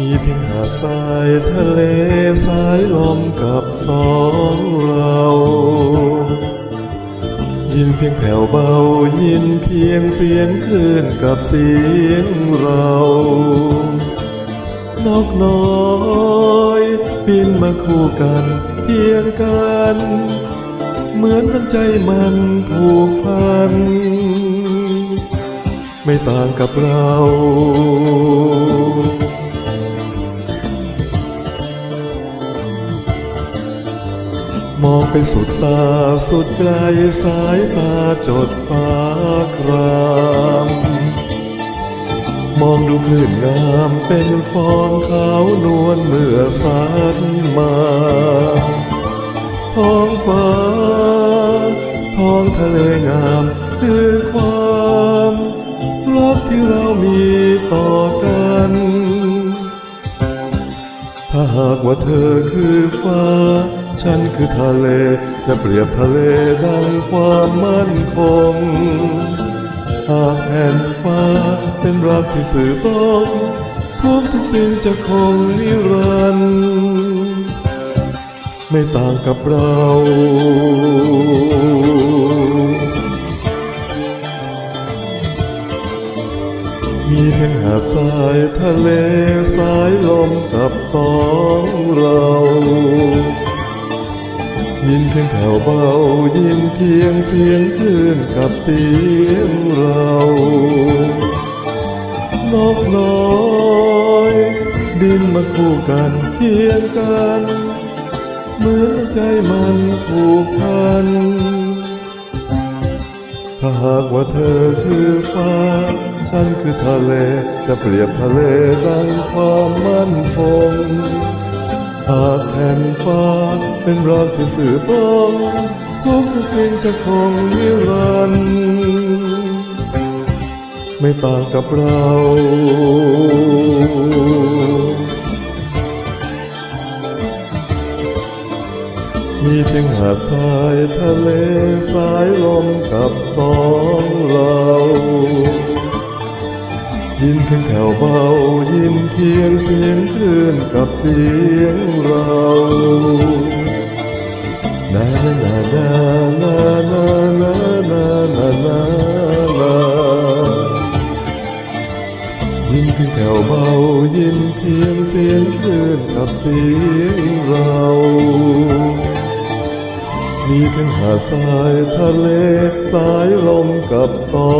มีเพียงหาดทรายทะเลสายลมกับสองเรายินเพียงแผ่วเบายินเพียงเสียงคลื่นกับเสียงเรา นกน้อยบินมาคู่กันเพียงกัน เหมือนดังใจมันผูกพัน ไม่ต่างกับเรา มองไปสุดตาสุดไกลสายตาจดฟ้าครามมองดูคลื่นงามเป็นฟองขาวนวลเมื่อสันมาท้องฟ้าท้องทะเลงามคือความรักที่เรามีต่อกัน ถ้าหากว่าเธอคือฟ้า ฉันคือทะเลจะเปรียบทะเลดังความมั่นคงหากแผ่นฟ้าเป็นรักที่สื่อตรงทุกทุกสิ่งจะคงนิรันดร์ไม่ต่างกับเรามีเพียงหาดทรายทะเลสายลมกับสองเรา เพียงแผ่วเบายินเพียงเสียงคลื่นกับเสียงเรานกน้อยบินมาคู่กันเพียงกันเหมือนใจมันผูกพัน ถ้าหากว่าเธอคือฟ้า ฉันคือทะเล จะเปรียบทะเลดังความมั่นคงหาก นฟ้าเป็นรักที่สื่อตรงทุกทุกสิ่งจะคงนิรันดร์ไม่ต่างกับเรามีเพียงหาดทรายทะเลสายลมกับสองเรา ยินเพียงแผ่วเบายินเพียงเสียงคลื่นกับเสียงเรานานานานานานานานานานายินเพียงแผ่วเบายินเพียงเสียงคลื่นกับเสียงเรามีเพียงหาดทรายทะเลสายลมกับสอ